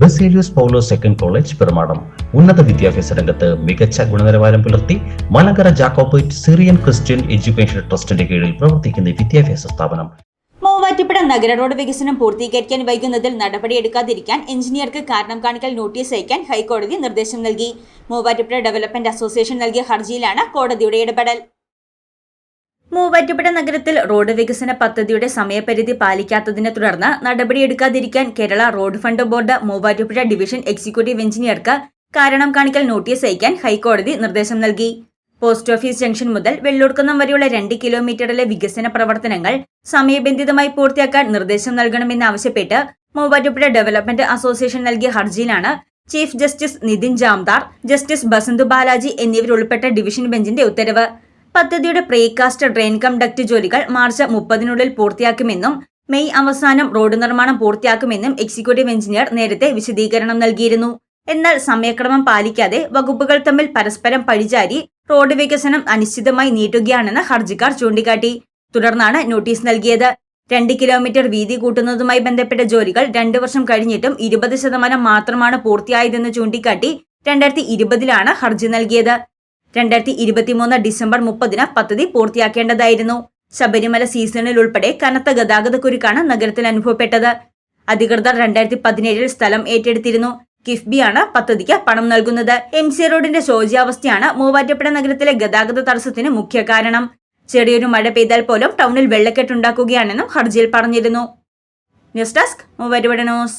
Baselios Paulose second college Perumadam. ഉന്നത വിദ്യാഭ്യാസ രംഗത്ത് മികച്ച ഗുണനിലവാരം പുലർത്തി Malankara Jacobite Syrian Christian education ട്രസ്റ്റിന്റെ കീഴിൽ പ്രവർത്തിക്കുന്ന വിദ്യാഭ്യാസ സ്ഥാപനം. മൂവാറ്റുപുഴ നഗര റോഡ് വികസനം പൂർത്തീകരിക്കാൻ വൈകുന്നതിൽ നടപടിയെടുക്കാതിരിക്കാൻ എഞ്ചിനീയർക്ക് കാരണം കാണിക്കൽ നോട്ടീസ് അയക്കാൻ ഹൈക്കോടതി നിർദ്ദേശം നൽകി. മൂവാറ്റുപുഴ ഡെവലപ്മെന്റ് അസോസിയേഷൻ നൽകിയ ഹർജിയിലാണ് കോടതിയുടെ ഇടപെടൽ. മൂവാറ്റുപുഴ നഗരത്തിൽ റോഡ് വികസന പദ്ധതിയുടെ സമയപരിധി പാലിക്കാത്തതിനെ തുടർന്ന് നടപടിയെടുക്കാതിരിക്കാൻ Kerala road fund board Muvattupuzha division executive എഞ്ചിനീയർക്ക് കാരണം കാണിക്കൽ നോട്ടീസ് അയക്കാൻ ഹൈക്കോടതി നിർദ്ദേശം നൽകി. പോസ്റ്റ് ഓഫീസ് ജംഗ്ഷൻ മുതൽ വെള്ളൂർക്കുന്നം വരെയുള്ള രണ്ട് കിലോമീറ്ററിലെ വികസന പ്രവർത്തനങ്ങൾ സമയബന്ധിതമായി പൂർത്തിയാക്കാൻ നിർദ്ദേശം നൽകണമെന്നാവശ്യപ്പെട്ട് മൂവാറ്റുപുഴ ഡെവലപ്മെന്റ് അസോസിയേഷൻ നൽകിയ ഹർജിയിലാണ് chief justice Nitin Jamdar justice Basant Balaji എന്നിവരുൾപ്പെട്ട division ബെഞ്ചിന്റെ ഉത്തരവ്. പദ്ധതിയുടെ പ്രീകാസ്റ്റ് ഡ്രെയിൻ കം ഡക്ട് ജോലികൾ മാർച്ച് മുപ്പതിനുള്ളിൽ പൂർത്തിയാക്കുമെന്നും മെയ് അവസാനം റോഡ് നിർമ്മാണം പൂർത്തിയാക്കുമെന്നും എക്സിക്യൂട്ടീവ് എഞ്ചിനീയർ നേരത്തെ വിശദീകരണം നൽകിയിരുന്നു. എന്നാൽ സമയക്രമം പാലിക്കാതെ വകുപ്പുകൾ തമ്മിൽ പരസ്പരം പഴിചാരി റോഡ് വികസനം അനിശ്ചിതമായി നീട്ടുകയാണെന്ന് ഹർജിക്കാർ ചൂണ്ടിക്കാട്ടി. തുടർന്നാണ് നോട്ടീസ് നൽകിയത്. രണ്ട് കിലോമീറ്റർ വീതി കൂട്ടുന്നതുമായി ബന്ധപ്പെട്ട ജോലികൾ രണ്ടു വർഷം കഴിഞ്ഞിട്ടും ഇരുപത് ശതമാനം മാത്രമാണ് പൂർത്തിയായതെന്ന് ചൂണ്ടിക്കാട്ടി രണ്ടായിരത്തി ഇരുപതിലാണ് ഹർജി നൽകിയത്. രണ്ടായിരത്തി ഇരുപത്തിമൂന്ന് ഡിസംബർ മുപ്പതിന് പദ്ധതി പൂർത്തിയാക്കേണ്ടതായിരുന്നു. ശബരിമല സീസണിൽ ഉൾപ്പെടെ കനത്ത ഗതാഗതക്കുരുക്കാണ് നഗരത്തിൽ അനുഭവപ്പെട്ടത്. അധികൃതർ രണ്ടായിരത്തി പതിനേഴിൽ സ്ഥലം ഏറ്റെടുത്തിരുന്നു. കിഫ്ബിയാണ് പദ്ധതിക്ക് പണം നൽകുന്നത്. എം സി റോഡിന്റെ ശോച്യാവസ്ഥയാണ് മൂവാറ്റുപുഴ നഗരത്തിലെ ഗതാഗത തടസ്സത്തിന് മുഖ്യ കാരണം. ചെറിയൊരു മഴ പെയ്താൽ പോലും ടൗണിൽ വെള്ളക്കെട്ടുണ്ടാക്കുകയാണെന്നും ഹർജിയിൽ പറഞ്ഞിരുന്നു. News desk Muvattupuzha news.